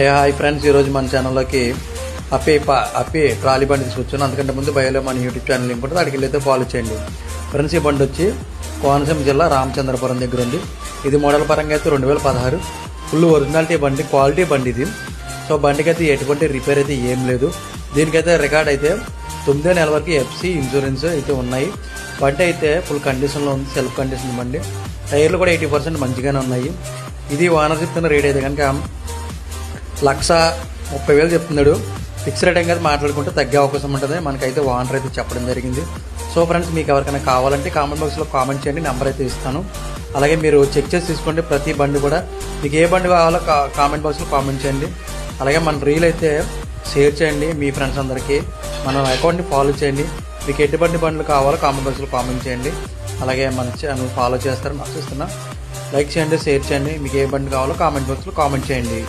Hey hi friends ఈరోజు మన ఛానల్లోకి అప్పే పా అప్పే ట్రాలీ బండి తీసుకొచ్చాను అందుకంటే ముందు బయోలో మన యూట్యూబ్ ఛానల్ లింక్ ఉంటుంది అక్కడికి వెళ్ళైతే ఫాలో చేయండి. ఫ్రెండ్స్ ఈ బండి వచ్చి కోనసీమ జిల్లా రామచంద్రపురం దగ్గర ఉంది. ఇది మోడల్ పరంగా అయితే రెండు వేల పదహారు. ఫుల్ ఒరిజినాలిటీ బండి క్వాలిటీ బండి ఇది. సో బండికి అయితే ఎటువంటి రిపేర్ అయితే ఏం లేదు. దీనికైతే రికార్డ్ అయితే తొమ్మిదో నెల వరకు ఎఫ్సి ఇన్సూరెన్స్ అయితే ఉన్నాయి. బండి అయితే ఫుల్ కండిషన్లో ఉంది సెల్ఫ్ కండిషన్ బండి. టైర్లు కూడా ఎయిటీ పర్సెంట్ మంచిగానే ఉన్నాయి. ఇది ఓనర్ చెప్తున్న రేట్ అయితే కనుక లక్ష ముప్పై వేలు చెప్తున్నాడు. ఫిక్స్ రేట్ కదా మాట్లాడుకుంటే తగ్గే అవకాశం ఉంటుంది. మనకైతే ఓనర్ అయితే చెప్పడం జరిగింది. సో ఫ్రెండ్స్ మీకు ఎవరికైనా కావాలంటే కామెంట్ బాక్స్లో కామెంట్ చేయండి నెంబర్ అయితే ఇస్తాను. అలాగే మీరు చెక్ చేసి తీసుకోండి. ప్రతి బండి కూడా మీకు ఏ బండి కావాలో కా- కామెంట్ బాక్స్లో కామెంట్ చేయండి. అలాగే మన రీల్ అయితే షేర్ చేయండి మీ ఫ్రెండ్స్ అందరికీ. మన అకౌంట్ని ఫాలో చేయండి. మీకు ఎటువంటి బండ్లు కావాలో కామెంట్ బాక్స్లో కామెంట్ చేయండి. అలాగే మన ఛానల్ ఫాలో చేస్తారని ఆశిస్తున్నా. లైక్ చేయండి షేర్ చేయండి. మీకు ఏ బండి కావాలో కామెంట్ బాక్స్లో కామెంట్ చేయండి.